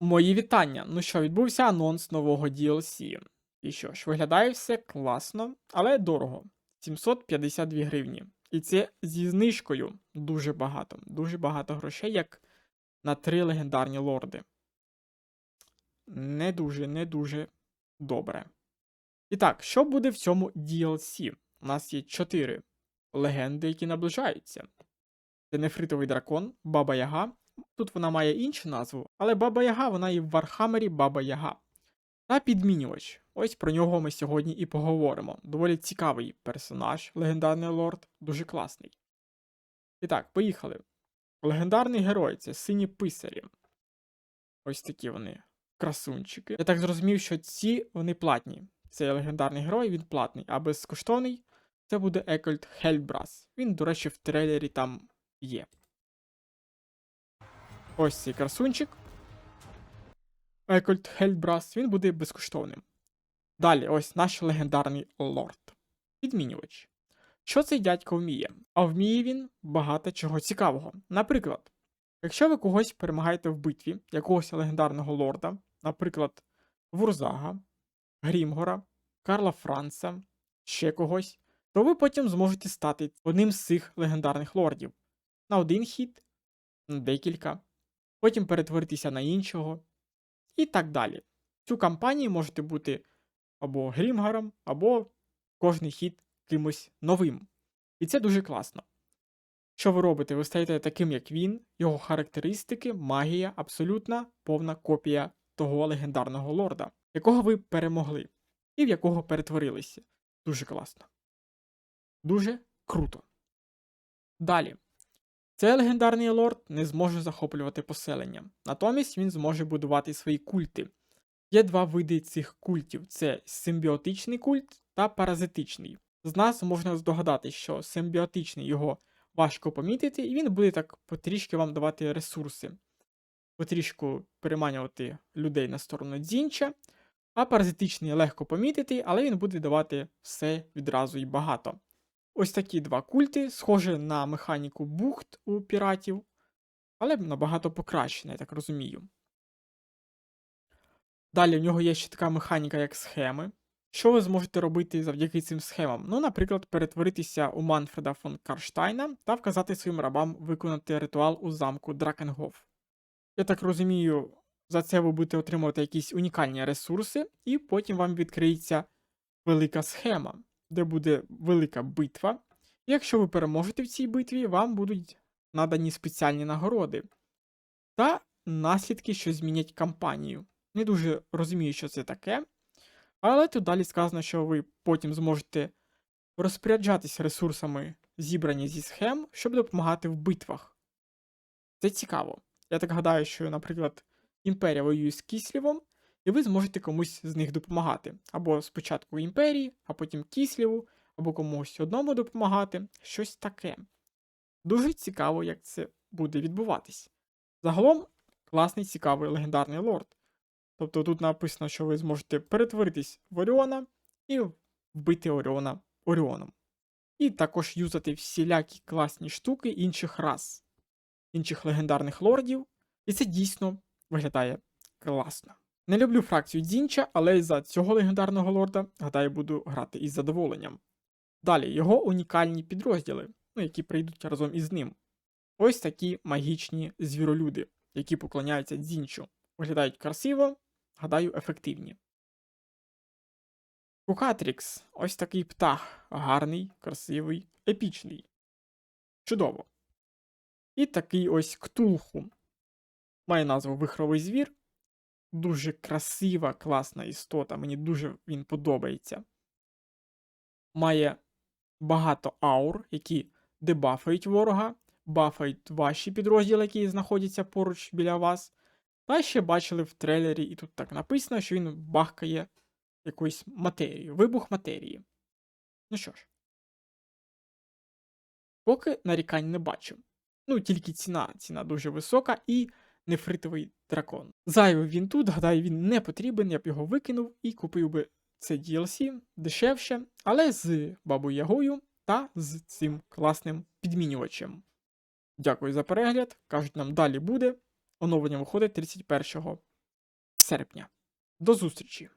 Мої вітання. Ну що, відбувся анонс нового DLC. І що ж, виглядає все класно, але дорого. 752 гривні. І це зі знижкою дуже багато. Дуже багато грошей, як на три легендарні лорди. Не дуже, не дуже добре. І так, що буде в цьому DLC? У нас є чотири легенди, які наближаються. Це нефритовий дракон, Баба Яга. Тут вона має іншу назву, але Баба Яга, вона і в Вархаммері Баба Яга. Та підмінювач. Ось про нього ми сьогодні і поговоримо. Доволі цікавий персонаж, легендарний лорд, дуже класний. І так, поїхали. Легендарний герой це сині писарі. Ось такі вони. Красунчики. Я так зрозумів, що ці вони платні. Цей легендарний герой, він платний, а безкоштовний це буде Екольд Хельбрас. Він, до речі, в трейлері там є. Ось цей красунчик. Екольд Хельбрас, він буде безкоштовним. Далі, ось наш легендарний лорд. Підмінювач. Що цей дядько вміє? А вміє він багато чого цікавого. Наприклад, якщо ви когось перемагаєте в битві, якогось легендарного лорда, наприклад, Вурзага, Грімгора, Карла Франца, ще когось, то ви потім зможете стати одним з цих легендарних лордів. На один хід, на декілька, потім перетворитися на іншого, і так далі. Цю кампанію можете бути або Грімгаром, або кожний хід кимось новим. І це дуже класно. Що ви робите? Ви стаєте таким, як він, його характеристики, магія, абсолютна повна копія того легендарного лорда, якого ви перемогли, і в якого перетворилися. Дуже класно. Дуже круто. Далі. Цей легендарний лорд не зможе захоплювати поселення, натомість він зможе будувати свої культи. Є два види цих культів: це симбіотичний культ та паразитичний. З нас можна здогадати, що симбіотичний його важко помітити, і він буде так потрішки вам давати ресурси, потрішку переманювати людей на сторону дзінча, а паразитичний легко помітити, але він буде давати все відразу і багато. Ось такі два культи, схожі на механіку бухт у піратів, але набагато покращена, я так розумію. Далі в нього є ще така механіка, як схеми. Що ви зможете робити завдяки цим схемам? Ну, наприклад, перетворитися у Манфреда фон Карштайна та вказати своїм рабам виконати ритуал у замку Дракенгоф. Я так розумію, за це ви будете отримувати якісь унікальні ресурси, і потім вам відкриється велика схема, де буде велика битва. Якщо ви переможете в цій битві, вам будуть надані спеціальні нагороди та наслідки, що змінять кампанію. Не дуже розумію, що це таке. Але тут далі сказано, що ви потім зможете розпоряджатися ресурсами, зібрані зі схем, щоб допомагати в битвах. Це цікаво. Я так гадаю, що, наприклад, імперія воює з Кіслівом, і ви зможете комусь з них допомагати. Або спочатку імперії, а потім Кісліву, або комусь одному допомагати, щось таке. Дуже цікаво, як це буде відбуватись. Загалом, класний, цікавий легендарний лорд. Тобто тут написано, що ви зможете перетворитись в Оріона і вбити Оріона Оріоном. І також юзати всілякі класні штуки інших рас, інших легендарних лордів. І це дійсно виглядає класно. Не люблю фракцію Дзінча, але за цього легендарного лорда, гадаю, буду грати із задоволенням. Далі його унікальні підрозділи, ну, які прийдуть разом із ним. Ось такі магічні звіролюди, які поклоняються Дзінчу. Виглядають красиво, гадаю, ефективні. Кукатрікс ось такий птах. Гарний, красивий, епічний. Чудово. І такий ось ктулху. Має назву Вихровий звір. Дуже красива, класна істота. Мені дуже він подобається. Має багато аур, які дебафають ворога, бафають ваші підрозділи, які знаходяться поруч біля вас. Та ще бачили в трейлері, і тут так написано, що він бахкає якоюсь матерією, вибух матерії. Ну що ж, поки нарікань не бачу. Ну, тільки ціна, ціна дуже висока і нефритовий дракон. Зайвий він тут, гадаю, він не потрібен, я б його викинув і купив би це DLC дешевше, але з бабою Ягою та з цим класним підмінювачем. Дякую за перегляд. Кажуть, нам далі буде. Оновлення виходить 31 серпня. До зустрічі!